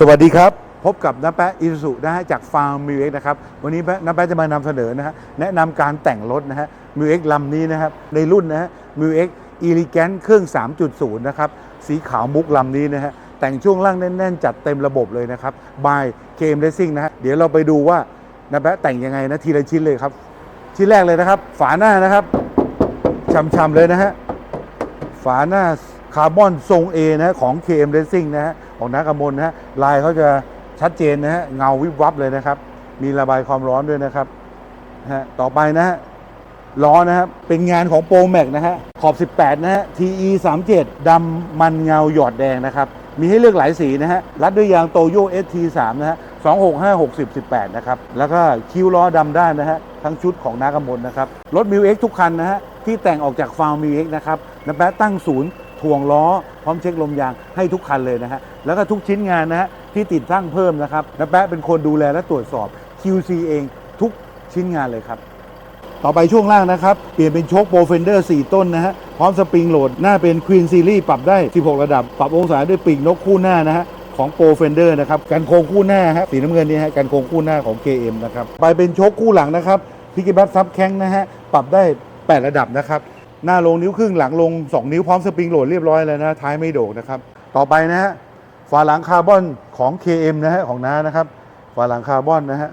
สวัสดีครับ พบกับน้าแปะอิสุนะฮะจากฟาร์มมิวเอ็กนะครับ วันนี้น้าแปะจะมานำเสนอนะฮะแนะนำการแต่งรถนะฮะมิวเอ็กลำนี้นะครับ ในรุ่นนะฮะมิวเอ็กอีลิแกนเครื่อง 3.0 นะครับ สีขาวมุกลำนี้นะฮะแต่งช่วงล่างแน่น ๆ จัดเต็มระบบเลยนะครับบายเคมเรซิ่งนะฮะเดี๋ยวเราไปดูว่าน้าแปะแต่งยังไงนะทีละชิ้นเลยครับ ชิ้นแรกเลยนะครับ ฝาหน้านะครับช่ำๆเลยนะฮะฝาหน้า คาร์บอนทรง A นะของ KM Racing นะฮะของนักกมลนะฮะลายเขาจะชัดเจนนะฮะเงาวิบวับเลยนะครับ มีระบายความร้อนด้วยนะครับฮะต่อไปนะฮะล้อนะครับเป็นงานของโปรแม็กนะฮะขอบ 18 นะฮะ TE 37ดำมันเงาหยอดแดงนะครับมีให้เลือกหลายสีนะฮะ รัดด้วยยางโตโย ST3 นะฮะ 265 60 18 นะครับ แล้วก็คิ้วล้อดำด้านนะฮะ ทั้งชุดของนากำมลนะครับ รถมิวเอ็กทุกคันนะฮะ ที่แต่งออกจากฟาร์มมิวเอ็กนะครับนะแปะตั้งศูนย์ ถ่วงล้อ พร้อมเช็คลมยางให้ทุกคันเลยนะฮะ แล้วก็ทุกชิ้นงานนะฮะ ที่ติดตั้งเพิ่มนะครับนะแปะเป็นคนดูแลและตรวจสอบ QC เองทุกชิ้นงานเลยครับ ต่อไปช่วงล่างนะครับ เปลี่ยนเป็นโชคโปรเฟนเดอร์ 4 ต้นนะฮะ พร้อมสปริงโหลด หน้าเป็นควีนซีรีส์ปรับได้ 16 ระดับ ปรับองศาด้วยปีกนกคู่หน้านะฮะของโปรเฟนเดอร์นะครับกันโค้งคู่หน้าฮะสีน้ำเงินนี่ฮะกันโค้งคู่หน้าของ KM นะครับไปเป็นโชคคู่หลังนะครับพิกิบัตซับแข้งนะฮะปรับได้ 8 ระดับนะครับ หน้าลงนิ้วครึ่งหลังลง 2 นิ้วพร้อมสปริงโหลดเรียบร้อยแล้วนะท้ายไม่โด่งนะครับ ต่อไปนะฮะฝาหลังคาร์บอนของ KM นะฮะของน้านะครับฝาหลังคาร์บอนนะฮะ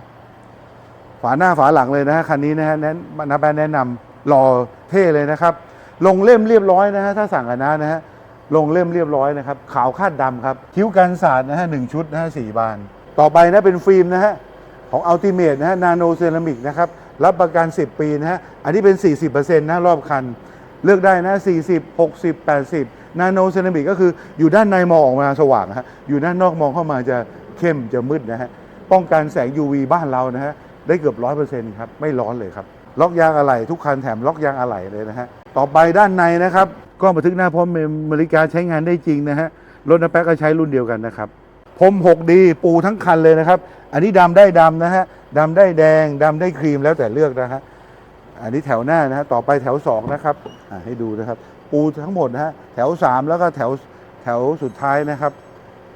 ฝาหน้าฝาหลังเลยนะฮะคันนี้นะฮะแนะนาแนแนะนำหล่อเท่เลยนะครับ ลงเล่มเรียบร้อยนะฮะถ้าสั่งกับนนะนะฮะลงเล่มเรียบร้อยนะครับขาวคาดดำครับคิ้วกันศาสตร์นะฮะหนึ่งชุดนะฮะสี่บาน ต่อไปนะเป็นฟิล์มนะฮะของอัลติเมทนะฮะนาโนเซรามิกนะครับรับประกัน 10 ปีนะฮะอันนี้เป็น 40%นะรอบคัน เลือกได้นะ 40 60 80 นาโนเซรามิกก็คืออยู่ด้านในมองออกมาสว่างนะฮะอยู่ด้านนอกมองเข้ามาจะเข้มจะมืดนะฮะป้องกันแสง UV บ้านเรานะฮะได้เกือบร้อยเปอร์เซ็นต์ครับ ไม่ร้อนเลยครับ ล็อกยางอะไหล่ทุกคันแถมล็อกยางอะไหล่เลยนะฮะต่อไปด้านในนะครับก็บันทึกหน้าพร้อมเมมนาฬิกาใช้งานได้จริงนะฮะรถนะแป๊กก็ใช้รุ่นเดียวกันนะครับพรม 6D ปูทั้งคันเลยนะครับ อันนี้ดำได้ดำนะฮะดำได้แดงดำได้ครีมแล้วแต่เลือกนะฮะ อันนี้แถวหน้านะฮะต่อไปแถว 2 นะครับให้ดูนะครับ ปูทั้งหมดนะฮะแถว 3 แล้วก็แถวแถวสุดท้ายนะครับ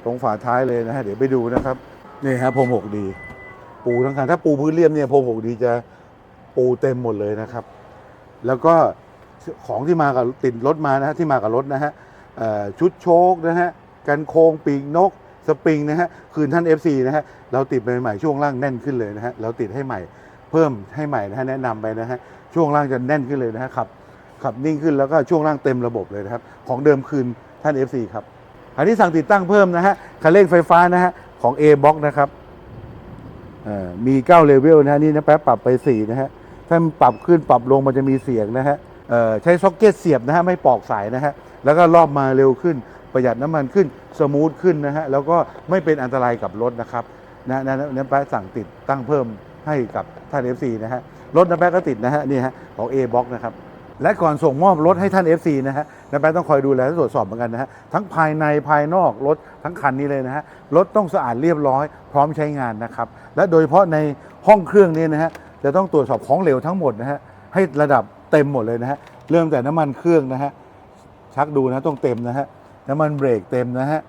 ตรงฝาท้ายเลยนะฮะเดี๋ยวไปดูนะครับนี่ฮะพรม 6D ปูทั้งคันถ้าปูพื้นเรียบเนี่ยพรม 6D จะปูเต็มหมดเลยนะครับ แล้วก็ของที่มากับติดรถมานะฮะที่มากับรถนะฮะชุดโชคนะฮะกันโคงปีกนกสปริงนะฮะคืนท่าน FC นะฮะเราติดใหม่ๆช่วงล่างแน่นขึ้นเลยนะฮะเราติดให้ใหม่ เพิ่มให้ใหม่นะฮะแนะนำไปนะฮะช่วงล่างจะแน่นขึ้นเลยนะฮะขับขับนิ่งขึ้นแล้วก็ช่วงล่างเต็มระบบเลยนะครับ ของเดิมคืนท่าน FC ครับอันนี้สั่งติดตั้งเพิ่มนะฮะคันเร่งไฟฟ้านะฮะของ A Box นะครับเอ่อมี 9 เลเวลนะฮะนี่นะแป๊บปรับไป 4 นะฮะถ้าปรับขึ้นปรับลงมันจะมีเสียงนะฮะเอ่อใช้ซ็อกเก็ตเสียบนะฮะไม่ปอกสายนะฮะแล้วก็รอบมาเร็วขึ้น ประหยัดน้ำมันขึ้นสมูทขึ้นนะฮะแล้วก็ไม่เป็นอันตรายกับรถนะครับนะนะนะแป๊ะสั่งติดตั้งเพิ่ม ให้กับท่าน FC นะฮะรถนะแป๊ะก็ติดนะฮะนี่ฮะของ A Box นะครับและก่อนส่งมอบรถให้ท่าน FC นะฮะนะแป๊ะต้องคอยดูแลและตรวจสอบเหมือนกันนะฮะทั้งภายในภายนอกรถทั้งคันนี้เลยนะฮะรถต้องสะอาดเรียบร้อย พร้อมใช้งานนะครับและโดยเฉพาะในห้องเครื่องนี้นะฮะจะต้องตรวจสอบของเหลวทั้งหมดนะฮะให้ระดับเต็มหมดเลยนะฮะเริ่มแต่น้ำมันเครื่องนะฮะชักดูนะต้องเต็มนะฮะน้ำมันเบรกเต็มนะฮะ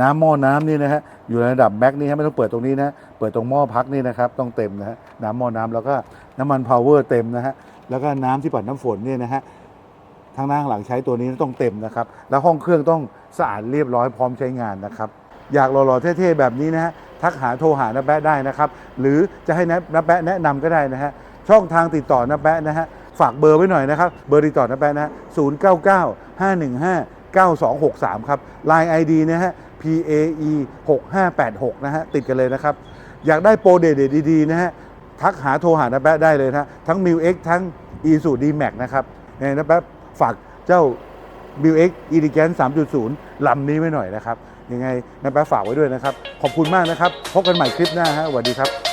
น้ำหม้อน้ำนี่นะฮะอยู่ในระดับแบ็กนี่ฮะไม่ต้องเปิดตรงนี้นะเปิดตรงหม้อพักนี่นะครับต้องเต็มนะฮะน้ำหม้อน้ำแล้วก็น้ำมันพาวเวอร์เต็มนะฮะแล้วก็น้ำที่ปัดน้ำฝนเนี่ยนะฮะทางหน้าข้างหลังใช้ตัวนี้ต้องเต็มนะครับแล้วห้องเครื่องต้องสะอาดเรียบร้อยพร้อมใช้งานนะครับอยากหล่อๆเท่ๆแบบนี้นะฮะทักหาโทรหาน้าแปะได้นะครับหรือจะให้น้าแปะแนะนำก็ได้นะฮะช่องทางติดต่อน้าแปะนะฮะฝากเบอร์ไว้หน่อยนะครับ เบอร์ติดต่อน้าแปะนะฮะ0 9 9 5 1 5 9 2 6 9263 ครับ Line ID นะฮะ PAE 6586 นะฮะ ติดกันเลยนะครับ อยากได้โปรเดดๆดีๆ นะฮะ ทักหาโทรหาน้าแป๊ะได้เลยนะทั้ง m ิ x ทั้ง e s u d m a x นะครับเนี่ยน้าแป๊ะฝากเจ้า m ิ x e l e g a n t 3.0 ลำนี้ไว้หน่อยนะครับ ยังไงน้าแป๊ะฝากไว้ด้วยนะครับ ขอบคุณมากนะครับ พบกันใหม่คลิปหน้าฮะสวัสดีครับ